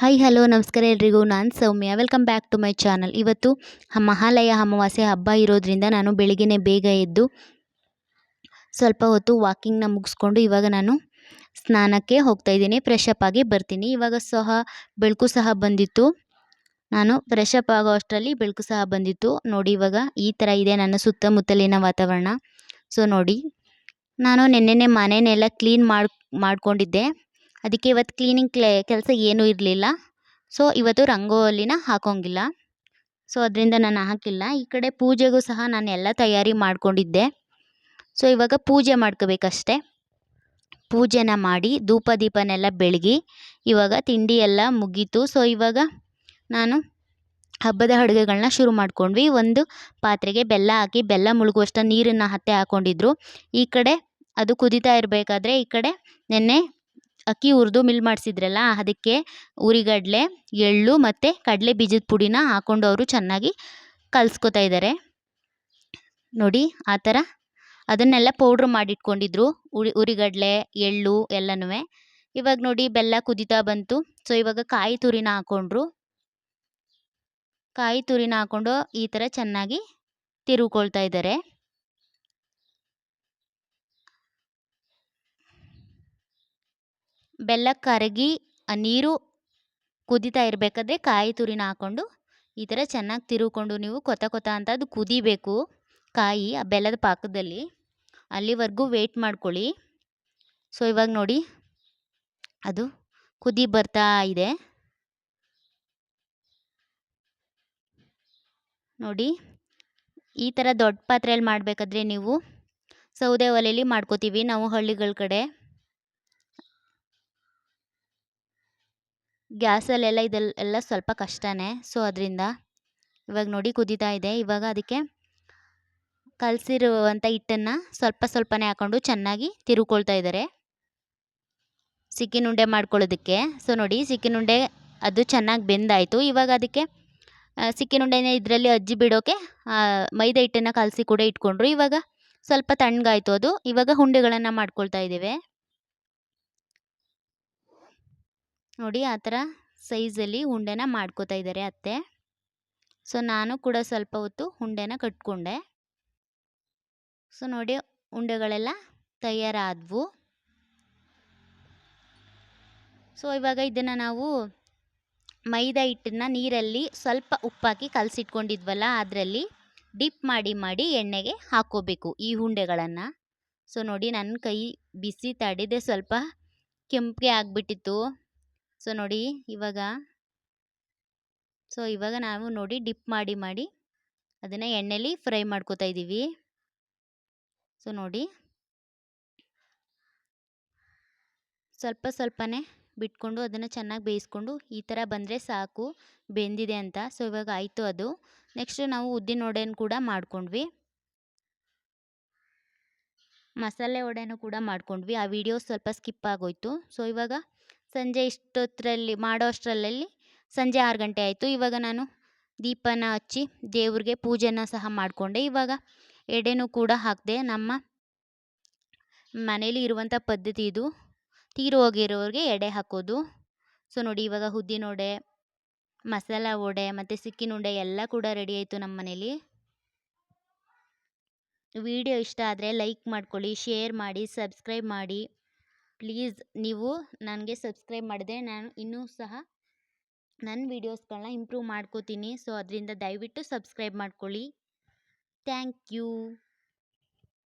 Hi hello ನಮಸ್ಕಾರ ಎಲ್ರಿಗೂ. ನಾನು Soumya. Welcome back to my channel ಇವತ್ತು ಮಹಾಲಯ ಅಮಾವಾಸ್ಯೆ ಹಬ್ಬ ಇರೋದ್ರಿಂದ ನಾನು ಬೆಳಿಗ್ಗೆನೇ ಬೇಗ ಎದ್ದು ಸ್ವಲ್ಪ ಹೊತ್ತು ವಾಕಿಂಗ್ನ ಮುಗಿಸ್ಕೊಂಡು ಇವಾಗ ನಾನು ಸ್ನಾನಕ್ಕೆ ಹೋಗ್ತಾ ಇದ್ದೀನಿ. ಫ್ರೆಶ್ ಅಪ್ ಆಗಿ ಬರ್ತೀನಿ. ಇವಾಗ ಸಹ ಬೆಳಕು ಸಹ ಬಂದಿತ್ತು. ನಾನು ಫ್ರೆಶ್ ಅಪ್ ಆಗೋ ಅಷ್ಟರಲ್ಲಿ ಬೆಳಕು ಸಹ ಬಂದಿತ್ತು. ನೋಡಿ ಇವಾಗ ಈ ಥರ ಇದೆ ನನ್ನ ಸುತ್ತಮುತ್ತಲಿನ ವಾತಾವರಣ. ಸೊ ನೋಡಿ, ನಾನು ನಿನ್ನೆನೆ ಮನೆಯನ್ನೆಲ್ಲ ಕ್ಲೀನ್ ಮಾಡಿ, ಮಾಡ್ಕೊಂಡಿದ್ದೆ. ಅದಕ್ಕೆ ಇವತ್ತು ಕ್ಲೀನಿಂಗ್ ಕ್ಲೇ, ಕೆಲಸ ಏನೂ ಇರಲಿಲ್ಲ. ಸೊ ಇವತ್ತು ರಂಗೋಲಿನ ಹಾಕೋಂಗಿಲ್ಲ. ಸೊ ಅದರಿಂದ ನಾನು ಹಾಕಿಲ್ಲ. ಈ ಕಡೆ ಪೂಜೆಗೂ ಸಹ ನಾನು ಎಲ್ಲ ತಯಾರಿ ಮಾಡಿಕೊಂಡಿದ್ದೆ. ಸೊ ಇವಾಗ ಪೂಜೆ ಮಾಡ್ಕೋಬೇಕಷ್ಟೆ. ಪೂಜೆನ ಮಾಡಿ ಧೂಪ ದೀಪನೆಲ್ಲ ಬೆಳಗಿ ಇವಾಗ ತಿಂಡಿ ಎಲ್ಲ ಮುಗೀತು. ಸೊ ಇವಾಗ ನಾನು ಹಬ್ಬದ ಅಡುಗೆಗಳನ್ನ ಶುರು ಮಾಡ್ಕೊಂಡ್ವಿ. ಒಂದು ಪಾತ್ರೆಗೆ ಬೆಲ್ಲ ಹಾಕಿ ಬೆಲ್ಲ ಮುಳುಗುವಷ್ಟು ನೀರನ್ನು ಹತ್ತೆ ಹಾಕ್ಕೊಂಡಿದ್ರು ಈ ಕಡೆ ಅದು ಕುದಿತಾ ಇರಬೇಕಾದ್ರೆ ಈ ಕಡೆ ನೆನ್ನೆ ಅಕ್ಕಿ ಹುರಿದು ಮಿಲ್ ಮಾಡಿಸಿದ್ರಲ್ಲ, ಅದಕ್ಕೆ ಉರಿಗಡಲೆ, ಎಳ್ಳು ಮತ್ತು ಕಡಲೆ ಬೀಜದ ಪುಡಿನ ಹಾಕ್ಕೊಂಡು ಅವರು ಚೆನ್ನಾಗಿ ಕಲ್ಸ್ಕೊತಾ ಇದ್ದಾರೆ ನೋಡಿ ಆ ಥರ ಅದನ್ನೆಲ್ಲ ಪೌಡ್ರ್ ಮಾಡಿಟ್ಕೊಂಡಿದ್ರು, ಉರಿ, ಉರಿಗಡಲೆ, ಎಳ್ಳು ಎಲ್ಲನೂ ಇವಾಗ ನೋಡಿ ಬೆಲ್ಲ ಕುದಿತಾ ಬಂತು. ಸೊ, ಇವಾಗ ಕಾಯಿ ತುರಿನ ಹಾಕ್ಕೊಂಡ್ರು ಕಾಯಿ ತುರಿನ ಹಾಕ್ಕೊಂಡು ಈ ಥರ ಚೆನ್ನಾಗಿ ತಿರುಗ್ಕೊಳ್ತಾ ಇದ್ದಾರೆ ಬೆಲ್ಲ ಕರಗಿ ನೀರು ಕುದಿತಾ ಇರಬೇಕಾದ್ರೆ ಕಾಯಿ ತುರಿನ ಹಾಕ್ಕೊಂಡು ಈ ಥರ ಚೆನ್ನಾಗಿ ತಿರುವ್ಕೊಂಡು ನೀವು ಕೊತ ಕೊತ ಅಂತ ಅದು ಕುದಿಬೇಕು. ಕಾಯಿ ಆ ಬೆಲ್ಲದ ಪಾಕದಲ್ಲಿ. ಅಲ್ಲಿವರೆಗೂ ವೆಯ್ಟ್ ಮಾಡ್ಕೊಳ್ಳಿ. ಸೊ ಇವಾಗ ನೋಡಿ. ಅದು ಕುದಿ ಬರ್ತಾ ಇದೆ. ನೋಡಿ. ಈ ಥರ ದೊಡ್ಡ ಪಾತ್ರೆಯಲ್ಲಿ ಮಾಡಬೇಕಾದ್ರೆ ನೀವು ಸೌದೆ ಒಲೆಯಲ್ಲಿ ಮಾಡ್ಕೋತೀವಿ. ನಾವು ಹಳ್ಳಿಗಳ ಕಡೆ. ಗ್ಯಾಸಲ್ಲೆಲ್ಲ ಇದೆಲ್ಲ ಎಲ್ಲ ಸ್ವಲ್ಪ ಕಷ್ಟನೇ, ಸೊ ಅದರಿಂದ ಇವಾಗ ನೋಡಿ ಕುದೀತಾ ಇದೆ. ಇವಾಗ ಅದಕ್ಕೆ ಕಲಸಿರುವಂಥ ಹಿಟ್ಟನ್ನು ಸ್ವಲ್ಪ ಸ್ವಲ್ಪನೇ ಹಾಕ್ಕೊಂಡು ಚೆನ್ನಾಗಿ ತಿರುಗ್ಕೊಳ್ತಾ ಇದ್ದಾರೆ. ಸಿಕ್ಕಿನುಂಡೆ ಮಾಡ್ಕೊಳ್ಳೋದಕ್ಕೆ. ಸೊ ನೋಡಿ, ಸಿಕ್ಕಿನುಂಡೆ ಅದು ಚೆನ್ನಾಗಿ ಬೆಂದಾಯಿತು. ಇವಾಗ ಅದಕ್ಕೆ ಸಿಕ್ಕಿನುಂಡೆನೇ ಇದರಲ್ಲಿ ಅಜ್ಜಿ ಬಿಡೋಕೆ ಮೈದಾ ಹಿಟ್ಟನ್ನು ಕಲಸಿ ಕೂಡ ಇಟ್ಕೊಂಡ್ರು. ಇವಾಗ ಸ್ವಲ್ಪ ತಣ್ಣಗಾಯಿತು ಅದು. ಇವಾಗ ಉಂಡೆಗಳನ್ನು ಮಾಡ್ಕೊಳ್ತಾ ಇದ್ದೇವೆ. ನೋಡಿ ಆ ಥರ ಸೈಜಲ್ಲಿ ಉಂಡೆನ ಮಾಡ್ಕೋತಾ ಇದ್ದಾರೆ ಅತ್ತೆ. ಸೊ, ನಾನು ಕೂಡ ಸ್ವಲ್ಪ ಹೊತ್ತು ಉಂಡೆನ ಕಟ್ಕೊಂಡೆ. ಸೊ, ನೋಡಿ ಉಂಡೆಗಳೆಲ್ಲ ತಯಾರಾದವು. ಸೊ, ಇವಾಗ ಇದನ್ನು ನಾವು ಮೈದಾ ಹಿಟ್ಟನ್ನ ನೀರಲ್ಲಿ ಸ್ವಲ್ಪ ಉಪ್ಪಾಕಿ ಕಲಸಿಟ್ಕೊಂಡಿದ್ವಲ್ಲ ಅದರಲ್ಲಿ ಡಿಪ್ ಮಾಡಿ ಮಾಡಿ ಎಣ್ಣೆಗೆ ಹಾಕೋಬೇಕು ಈ ಉಂಡೆಗಳನ್ನು. ಸೊ, ನೋಡಿ ನನ್ನ ಕೈ ಬಿಸಿ ತಾಡಿದೆ ಸ್ವಲ್ಪ ಕೆಂಪಿಗೆ ಆಗಿಬಿಟ್ಟಿತ್ತು. ಸೊ, ನೋಡಿ ಇವಾಗ ಸೊ, ಇವಾಗ ನಾವು ನೋಡಿ ಡಿಪ್ ಮಾಡಿ ಮಾಡಿ ಅದನ್ನು ಎಣ್ಣೆಲಿ ಫ್ರೈ ಮಾಡ್ಕೋತಾ ಇದ್ದೀವಿ. ಸೊ, ನೋಡಿ. ಸ್ವಲ್ಪ ಸ್ವಲ್ಪನೇ ಬಿಟ್ಕೊಂಡು ಅದನ್ನು ಚೆನ್ನಾಗಿ ಬೇಯಿಸ್ಕೊಂಡು ಈ ಥರ ಬಂದರೆ ಸಾಕು, ಬೆಂದಿದೆ ಅಂತ. ಸೊ, ಇವಾಗ ಆಯಿತು ಅದು. ನೆಕ್ಸ್ಟ್ ನಾವು ಉದ್ದಿನ ವಡೆನ ಕೂಡ ಮಾಡ್ಕೊಂಡ್ವಿ. ಮಸಾಲೆ ವಡೆನೂ ಕೂಡ ಮಾಡ್ಕೊಂಡ್ವಿ. ಆ ವಿಡಿಯೋ ಸ್ವಲ್ಪ ಸ್ಕಿಪ್ ಆಗೋಯ್ತು. ಸೊ, ಇವಾಗ ಸಂಜೆ ಇಷ್ಟೊತ್ತರಲ್ಲಿ ಮಾಡೋ ಅಷ್ಟರಲ್ಲಿ ಸಂಜೆ ಆರು ಗಂಟೆ ಆಯಿತು. ಇವಾಗ ನಾನು ದೀಪನ ಹಚ್ಚಿ ದೇವ್ರಿಗೆ ಪೂಜೆನ ಸಹ ಮಾಡಿಕೊಂಡೆ. ಇವಾಗ ಎಡೆನೂ ಕೂಡ ಹಾಕಿದೆ ನಮ್ಮ ಮನೇಲಿ ಇರುವಂಥ ಪದ್ಧತಿ ಇದು. ತೀರು ಹೋಗಿರೋರಿಗೆ ಎಡೆ ಹಾಕೋದು. ಸೊ, ನೋಡಿ ಇವಾಗ ಉದ್ದಿನ ವಡೆ ಮಸಾಲ ವಡೆ ಮತ್ತು ಸಿಕ್ಕಿನ ಉಂಡೆ ಎಲ್ಲ ಕೂಡ ರೆಡಿ ಆಯಿತು ನಮ್ಮ ಮನೇಲಿ. ವಿಡಿಯೋ ಇಷ್ಟ ಆದರೆ ಲೈಕ್ ಮಾಡ್ಕೊಳ್ಳಿ, ಶೇರ್ ಮಾಡಿ, ಸಬ್ಸ್ಕ್ರೈಬ್ ಮಾಡಿ. ಪ್ಲೀಸ್ ನೀವು ನನಗೆ ಸಬ್ಸ್ಕ್ರೈಬ್ ಮಾಡಿದ್ರೆ ನಾನು ಇನ್ನೂ ಸಹ ನನ್ನ ವೀಡಿಯೋಸ್ಗಳನ್ನ ಇಂಪ್ರೂವ್ ಮಾಡ್ಕೋತೀನಿ. ಸೊ, ಅದರಿಂದ ದಯವಿಟ್ಟು ಸಬ್ಸ್ಕ್ರೈಬ್ ಮಾಡ್ಕೊಳ್ಳಿ. Thank you.